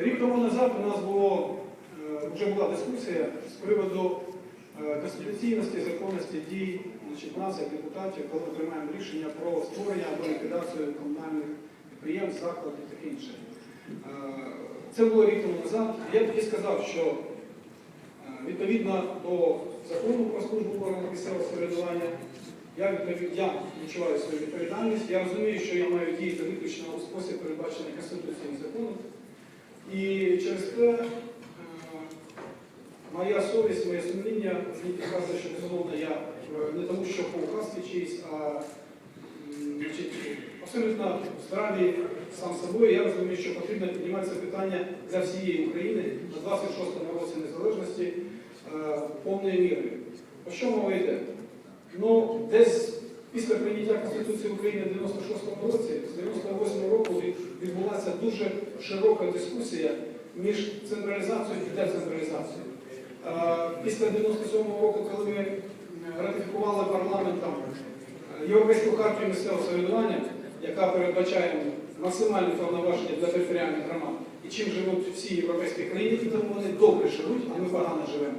Рік тому назад у нас було, е, вже була дискусія з приводу е, конституційності, законності дій значить, нас, як депутатів, коли ми приймаємо рішення про створення або ліквідацію комунальних підприємств, закладів і таке інше. Е, Це було рік тому назад. Я тоді сказав, що відповідно до закону про службу органів місцевого самоврядування, я, я відчуваю свою відповідальність. Я розумію, що я маю діяти виключно у спосіб, передбачений Конституцією законом. І через те е, моя совість, моє сумління мені підказує, що безумовно я е, не тому, що по указці чиїсь, а абсолютно в здраві сам собою. Я розумію, що потрібно піднімати це питання для всієї України на 26-му році незалежності повної міри. Про що мова йде? Ну, десь після прийняття Конституції України в 96-му році, з 98-го року відбулася дуже широка дискусія між централізацією і децентралізацією. Е, Після 97-го року, коли ми е, ратифікували парламентом е, Європейську хартію місцевого самоврядування, яка передбачає максимальні повноваження для територіальних громад, і чим живуть всі європейські країни, тому вони добре живуть, а ми погано живемо.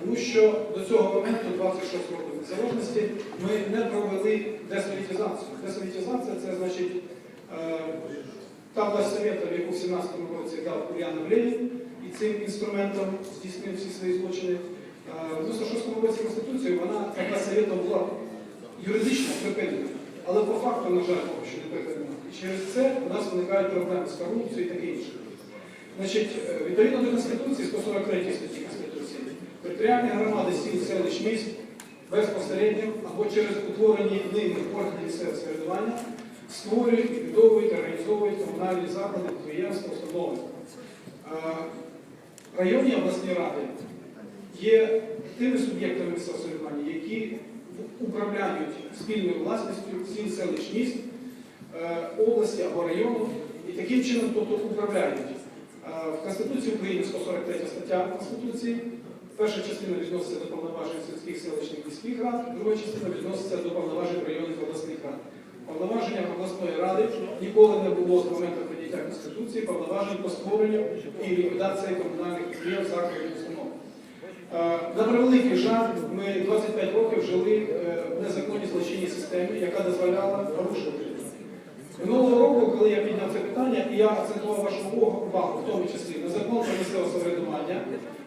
Тому що до цього моменту, 26 років незалежності, ми не провели десоветизацію. Десоветизація це значить та власть Совєтів, яку в 17-му році дав Ульянов Ленін, і цим інструментом здійснив всі свої злочини. В 96-му році Конституцією вона та власть Совєтів була юридично припинена, але по факту, на жаль, що не припинена. І через це у нас виникають проблеми з корупцією і таке інше. Значить, е, відповідно до Конституції, 143 статті Конституції, територіальні громади сіл, селищ, міст безпосередньо або через утворені ними органи місцевого самоврядування створюють, відбудовують, організовують комунальні заклади, підприємства, установи. Районні обласні ради є тими суб'єктами місцевого самоврядування, які управляють спільною власністю сіл, селищ, міст, е, області або району, і таким чином тобто, управляють. В Конституції України 143 стаття Конституції. Перша частина відноситься до повноважень сільських селищних міських рад, друга частина відноситься до повноважень районних обласних рад. Повноваження обласної ради ніколи не було з моменту прийняття Конституції повноважень по створенню і ліквідації комунальних підприємств, закладів установ. Е, На превеликий жаль, ми 25 років жили е, в незаконній злочинній системі, яка дозволяла порушувати. Минулого року, коли я підняв це питання, і я акцентував вашу увагу, в тому числі на закон про місцеве самоврядування,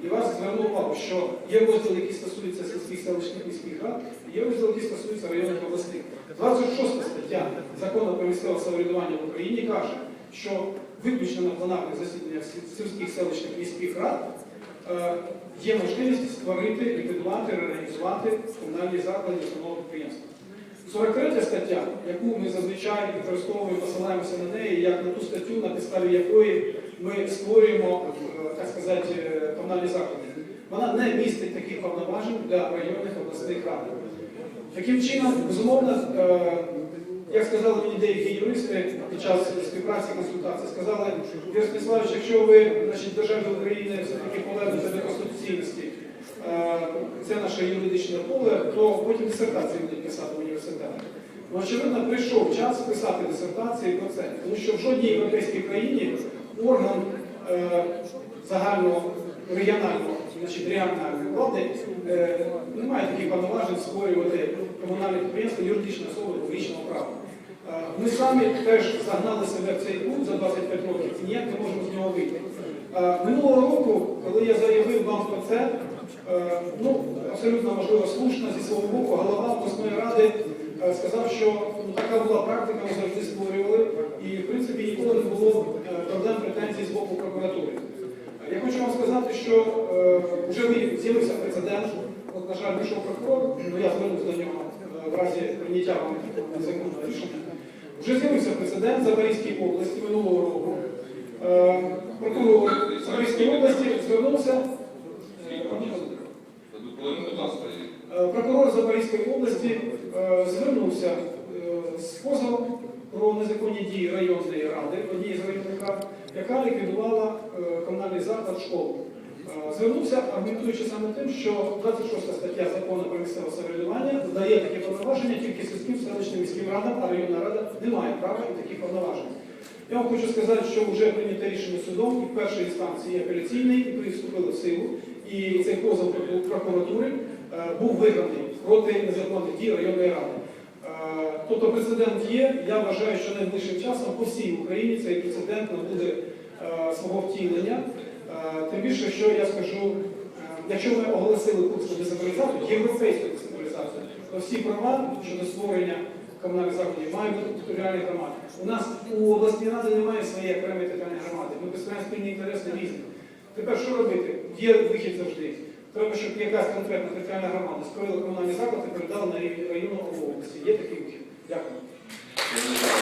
і вас звернув увагу, що є розділ, який стосується сільських селищних міських рад, є розділ, який стосується районних обласних. 26 стаття закону про місцеве самоврядування в Україні каже, що виключно на пленарних засіданнях сільських селищних міських рад е, є можливість створити, ліквідувати, реорганізувати комунальні заклади, установи підприємства. 43 стаття, яку ми зазвичай використовуємо, посилаємося на неї, як на ту статтю, на підставі якої ми створюємо, е, так сказати, комунальні заклади. Вона не містить таких повноважень для районних обласних рад. Таким чином, безумовно, е, як сказали мені деякі юристи під час співпраці консультації, сказали, Юрій Станіславович, якщо ви значить, державі України все-таки повернете до конституційності, е, це наше юридичне поле, то потім дисертації будуть писати в університетах. Ну, очевидно, прийшов час писати дисертації про це, тому що в жодній європейській країні орган е, загального регіонального, значить регіональної влади е, немає таких повноважень створювати комунальне підприємство юридичної особи публічного права. Е, Ми самі теж загнали себе в цей путь за 25 років і ніяк не можемо з нього вийти. Е, Минулого року, коли я заявив вам про це, е, ну, абсолютно можливо слушно зі свого боку, голова обласної ради сказав, що така була практика, ми завжди створювали, і в принципі ніколи не було е, проблем претензій з боку прокуратури. Я хочу вам сказати, що е, вже з'явився прецедент. От, на жаль, вийшов прокурор, ну я звернуся до нього е, в разі прийняття законного рішення. Вже з'явився прецедент в Запорізькій області минулого року. Е, прокурор Запорізької області звернувся. Запорізької області е, звернувся е, з позовом про незаконні дії районної ради, однієї з районних рад, яка ліквідувала е, комунальний заклад школу. Е, Звернувся, аргументуючи саме тим, що 26 стаття закону про місцеве самоврядування дає такі повноваження тільки сільським селищним міським радам, а районна рада не має права і таких повноважень. Я вам хочу сказати, що вже прийнято рішення судом і першої інстанції і апеляційний, і вступили в силу. І цей позов прокуратури- був виграний проти незаконних дій районної ради. Е, Тобто прецедент є. Я вважаю, що найближчим часом по всій Україні цей прецедент набуде е, свого втілення. Е, Тим більше, що я скажу, якщо ми оголосили курсу децентралізацію, європейську децентралізацію, то всі права щодо створення комунальних закладів мають бути територіальні громади. У нас у обласній раді немає своєї окремої територіальної громади. Ми представляємо спільні інтереси різні. Тепер що робити? Є вихід завжди. Треба, щоб якась конкретна територіальна громада створила комунальні заклади і передала на району області. Є такий вихід. Дякую.